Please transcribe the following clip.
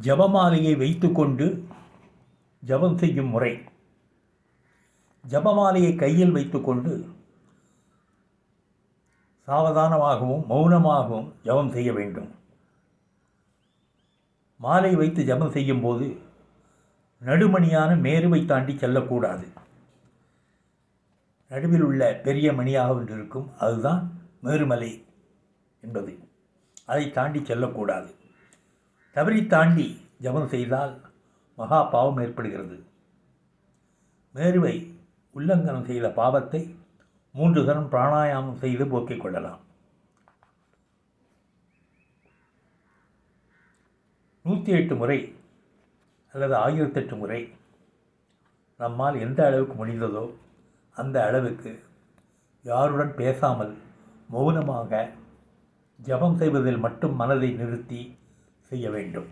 ஜபமாலையை வைத்துக்கொண்டு ஜபம் செய்யும் முறை. ஜபமாலையை கையில் வைத்துக்கொண்டு சாவதானமாகவும் மௌனமாகவும் ஜபம் செய்ய வேண்டும். மாலை வைத்து ஜபம் செய்யும்போது நடுமணியான மேருவை தாண்டி செல்லக்கூடாது. நடுவில் உள்ள பெரிய மணியாக ஒன்று இருக்கும். அதுதான் மேருமலை என்பது. அதை தாண்டி செல்லக்கூடாது. தவறி தாண்டி ஜபம் செய்தால் மகா பாவம் ஏற்படுகிறது. மேருவை உல்லங்கனம் செய்த பாவத்தை மூன்று தரம் பிராணாயாமம் செய்து போக்கிக் கொள்ளலாம். நூற்றி எட்டு முறை அல்லது ஆயிரத்தெட்டு முறை நம்மால் எந்த அளவுக்கு முடிந்ததோ அந்த அளவுக்கு யாருடன் பேசாமல் மௌனமாக ஜபம் செய்வதில் மட்டும் மனதை நிறுத்தி செய்ய வேண்டும்